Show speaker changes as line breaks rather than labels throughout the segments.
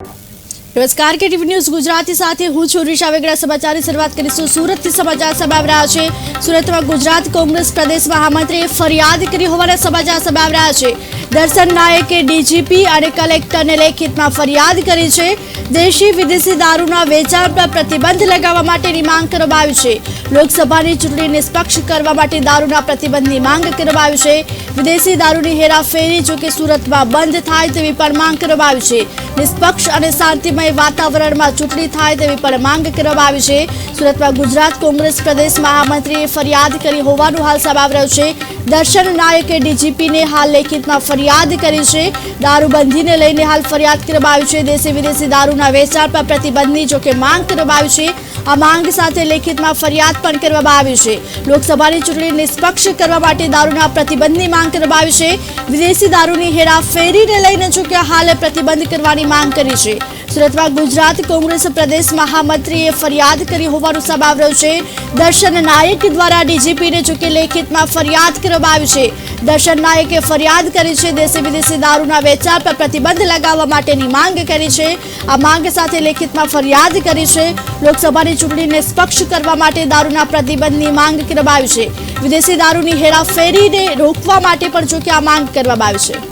નમસ્કાર કે TV news Gujarati સાથે હું છું રિશા વેગડા. સમાચારની શરૂઆત કરીશું. સુરતથી સમાચાર સામે આવી રહ્યા છે. સુરતમાં ગુજરાત કોંગ્રેસ પ્રદેશ મહામંત્રીએ ફરિયાદ કરી હોવાના સમાચાર સામે આવી રહ્યા છે. દર્શન નાયકે ડીજીપી અને કલેક્ટરને લેખિતમાં ફરિયાદ કરી છે. દેશી વિદેશી દારૂના વેચાણ પર પ્રતિબંધ લગાવવા માટેની માંગ કરવામાં આવી છે. લોકસભાની ચૂંટણી નિષ્પક્ષ કરવા માટે દારૂના પ્રતિબંધની માંગ કરવામાં આવી છે. વિદેશી દારૂની હેરાફેરી જો કે સુરતમાં બંધ થાય તેવી પણ માંગ કરવામાં આવી છે. નિષ્પક્ષ અને શાંતિમય વાતાવરણમાં ચૂંટણી થાય તેવી પણ માંગ કરવામાં આવી છે. સુરતમાં ગુજરાત કોંગ્રેસ પ્રદેશ મહામંત્રીએ ફરિયાદ કરી હોવાનું હાલ સામે આવી રહ્યું છે. દર્શન નાયકે ડીજીપીને હાલ લેખિતમાં ફરિયાદ કરી છે. દારૂબંધીને લઈને હાલ ફરિયાદ કરવામાં આવી છે. દેશી વિદેશી દારૂના વેચાણ પર પ્રતિબંધની જોકે માંગ કરવામાં આવી છે. આ માંગ સાથે લેખિતમાં ફરિયાદ પણ કરવામાં આવી છે. લોકસભાની ચૂંટણી નિષ્પક્ષ કરવા માટે દારૂના પ્રતિબંધની માંગ કરવામાં આવી છે. વિદેશી દારૂની હેરાફેરીને લઈને જોકે હાલે પ્રતિબંધ કરવાની માંગ કરી છે. સુરતમાં ગુજરાત કોંગ્રેસ પ્રદેશ મહામંત્રીએ ફરિયાદ કરી હોવાનું સામે આવ્યું છે. દર્શન નાયક દ્વારા ડીજીપીને ચૂકી લેખિતમાં ફરિયાદ કરવામાં આવી છે. દર્શન નાયકે ફરિયાદ કરી છે. દેશી વિદેશી દારૂના વેચાણ પર પ્રતિબંધ લગાવવા માટેની માંગ કરી છે. આ માંગ સાથે લેખિતમાં ફરિયાદ કરી છે. લોકસભાની ચૂંટણી નિષ્પક્ષ કરવા માટે દારૂના પ્રતિબંધની માંગ કરવામાં આવી છે. વિદેશી દારૂની હેરાફેરીને રોકવા માટે પણ જો કે આ માંગ કરવામાં આવી છે.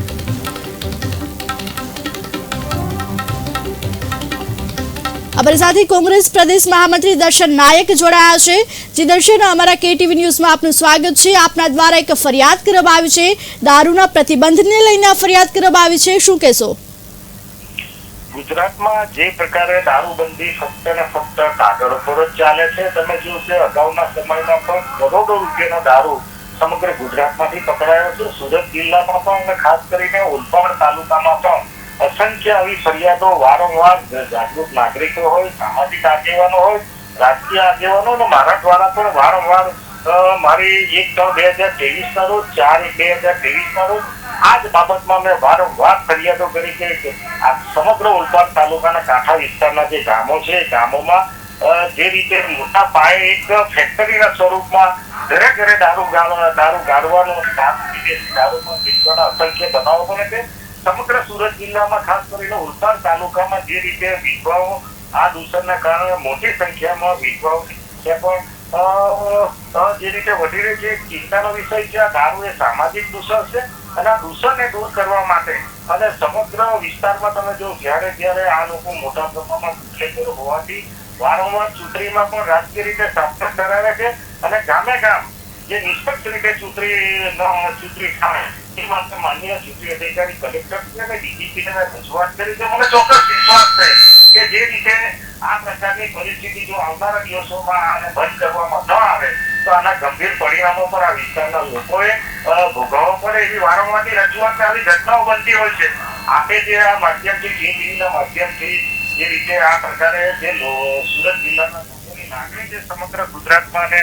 અમારી કોંગ્રેસ પ્રદેશ મહામંત્રી દર્શન નાયક જોડાયા છે. જે દર્શન, અમારા કેટીવી ન્યૂઝમાં આપનું સ્વાગત છે. આપના દ્વારા એક ફરિયાદ કરવામાં આવી છે. દારૂના પ્રતિબંધને લઈને ફરિયાદ કરવામાં આવી છે. શું કહેશો?
ગુજરાતમાં જે પ્રકારે દારૂબંધી ફક્ત ને ફક્ત કાગળ પર જ ચાલે છે. તમે કે અગાઉના સમયમાં પણ કરોડો રૂપિયાનો દારૂ સમગ્ર ગુજરાતમાંથી પકડાયો છે સુરત જિલ્લામાં પણ અને ખાસ કરીને ઓલપાડ તાલુકામાં પણ અસંખ્ય આવી ફરિયાદો વારંવાર જાગૃત નાગરિકો હોય, સામાજિક આગેવાનો હોય, રાજકીય આગેવાનો અને મારા દ્વારા પણ વારંવાર મારી એક ત્રણ બે હજાર ત્રેવીસ ના રોજ, ચાર બે હજાર ત્રેવીસ ના રોજ, આ જ બાબતમાં મેં વારંવાર ફરિયાદો કરી કે આ સમગ્ર ઓલપાડ તાલુકાના કાંઠા વિસ્તારના જે ગામો છે ગામોમાં જે રીતે મોટા પાયે એક ફેક્ટરીના સ્વરૂપમાં ઘરે ઘરે દારૂ ગાળવા દારૂ ગાળવાનો, દારૂ વિદેશી દારૂ વેચવાના અસંખ્ય બનાવો બને છે. સમગ્ર સુરત જિલ્લામાં ખાસ કરીને ઉલસાડ તાલુકામાં જે રીતે વિધવાઓ આ દૂષણના કારણે મોટી સંખ્યામાં વિધવાઓની પણ જે રીતે વધી રહી છે ચિંતાનો વિષય છે, આ દારૂ એ સામાજિક દૂષણ છે અને આ દૂષણને દૂર કરવા માટે અને સમગ્ર વિસ્તારમાં તમે જો જ્યારે જ્યારે આ લોકો મોટા પ્રમાણમાં મુખ્યત્વે હોવાથી વારંવાર ચૂંટણીમાં પણ રાજકીય રીતે સાર્થક કરાવે છે અને ગામે ગામ જે નિષ્પક્ષ રીતે ચૂંટણી ચૂંટણી થાય એ માટે માન્ય ચૂંટણી અધિકારી કલેક્ટર અને ડીજીપીને રજૂઆત કરી છે. મને ચોક્કસ વિશ્વાસ કે જે રીતે આ પ્રકારની પરિસ્થિતિ જો આવનારા દિવસોમાં આને બંધ કરવામાં ન આવે, તો આના ગંભીર પરિણામો પર આ વિસ્તારના લોકોએ ભોગવવા પડે એવી વારંવારની રજૂઆત આવી ઘટનાઓ બનતી હોય છે. આપણે જે આ માધ્યમથી ટીવીના માધ્યમથી જે રીતે આ પ્રકારે જે સુરત જિલ્લાના લોકોની લાગણી જે સમગ્ર ગુજરાતમાં અને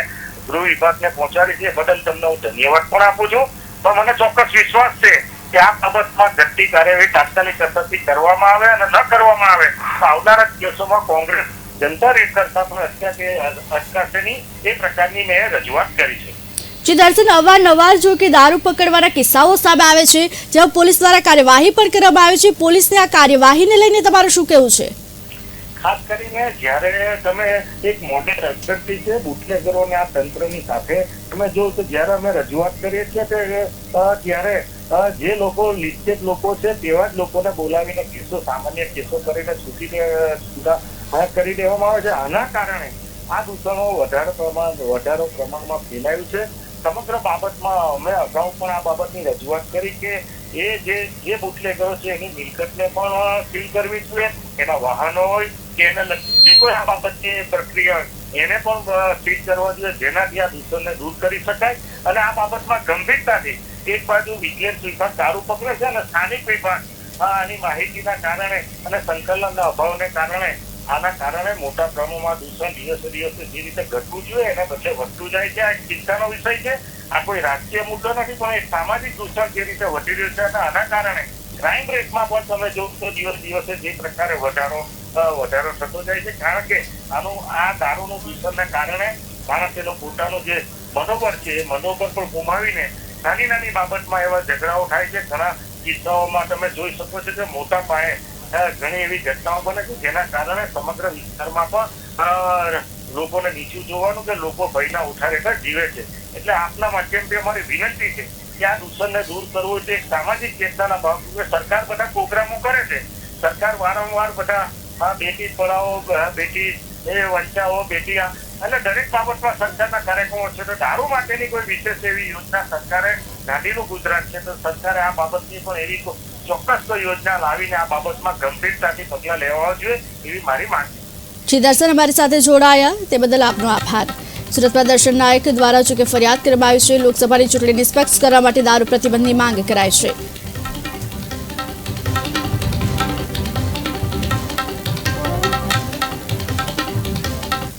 ગૃહ વિભાગને પહોંચાડી છે બદલ તમને હું ધન્યવાદ પણ આપું છું. પણ મને ચોક્કસ વિશ્વાસ છે કે આ બાબતમાં ઘટતી કાર્યવાહી તાત્કાલિક અસરથી કરવામાં આવે અને ન કરવામાં આવે, તો આવનારા દિવસોમાં કોંગ્રેસ જનતા રેડ કરતા પણ અટકાશે અટકાશે એ પ્રકારની મેં રજૂઆત કરી છે.
જે દર્શન અવારનવાર જો કે દારૂ પકડવાના કિસ્સાઓ સામે આવે છે, જ્યાં પોલીસ દ્વારા કાર્યવાહી પણ કરવામાં આવે છે. પોલીસની આ કાર્યવાહીને લઈને તમારું શું કહેવું છે?
ખાસ કરીને જ્યારે તમે એક મોડેલ અભ્યર્થી છે, બુટલેગરોને આ તંત્રની સાથે તમે જો તો જ્યારે અમે રજૂઆત કરીએ છીએ કે ત્યારે જે લોકો લિસ્ટેડ લોકો છે, તેવા જ લોકોને બોલાવીને કેસો, સામાન્ય કેસો કરીને છૂટીને છૂટા કરી દેવામાં આવે છે. આના કારણે આ દૂષણો વધારે પ્રમાણ, વધારો પ્રમાણમાં ફેલાયું છે. સમગ્ર બાબતમાં અમે અગાઉ પણ આ બાબતની રજૂઆત કરી કે, એ જે જે બુટલેગરો છે, એની મિલકતને પણ સીલ કરવી જોઈએ. એના વાહનો હોય કે એને લગતી કોઈ આ બાબતની પ્રક્રિયા એને પણ સીલ કરવા જોઈએ, જેનાથી આ દૂષણને દૂર કરી શકાય. અને આ બાબતમાં ગંભીરતાથી એક બાજુ વિજિલન્સ વિભાગ સારું પકડે છે અને સ્થાનિક વિભાગ આની માહિતીના કારણે અને સંકલનના અભાવને કારણે, આના કારણે મોટા પ્રમાણમાં દૂષણ દિવસે દિવસે જે રીતે ઘટવું જોઈએ, એના બદલે વધતું જાય છે. આ એક ચિંતાનો વિષય છે. આ કોઈ રાજકીય મુદ્દો નથી, પણ એક સામાજિક દૂષણ જે રીતે વધી રહ્યું છે અને આના કારણે ક્રાઇમ રેટમાં પણ તમે જોશો દિવસ દિવસે જે પ્રકારે વધારો વધારો થતો જાય છે, કારણ કે આનું, આ દારૂનું દૂષણના કારણે માણસ એનો પોતાનો જે મનોબળ છે, એ મનોબળ પણ ગુમાવીને નાની નાની બાબતમાં એવા ઝઘડાઓ થાય છે. ઘણા કિસ્સાઓમાં તમે જોઈ શકો છો કે મોટા પાયે ઘણી એવી ઘટનાઓ બને છે, જેના કારણે સમગ્ર વિસ્તારમાં પણ લોકોને નીચું જોવાનું કે લોકો ભયના ઉઠાર હેઠળ જીવે છે. એટલે આપના માધ્યમથી અમારી વિનંતી છે કે આ દૂષણને દૂર કરવું તે એક સામાજિક ચેતનાના ભાગરૂપે સરકાર બધા પ્રોગ્રામો કરે છે. સરકાર વારંવાર બધા આ બેટી પઢાઓ બેટી, એ વંચાઓ, બેટી અને દરેક બાબતમાં સરકારના કાર્યક્રમો છે. તો દારૂ માટેની કોઈ વિશેષ એવી યોજના સરકારે ગાંધીનું ગુજરાત છે? તો સરકારે આ બાબતની પણ એવી ચોક્કસ યોજના લાવીને આ બાબતમાં ગંભીરતાથી પગલાં લેવા જોઈએ એવી મારી માંગ છે.
દર્શન અમારી સાથે જોડાયા. તે બદલ આપનો આભાર. સુરતમાં દર્શન નાયક દ્વારા, જો કે ફરિયાદ કરવામાં આવી છે, લોકસભાની ચૂંટણી નિષ્પક્ષ કરવા માટે દારૂ પ્રતિબંધની માંગ કરાઈ છે.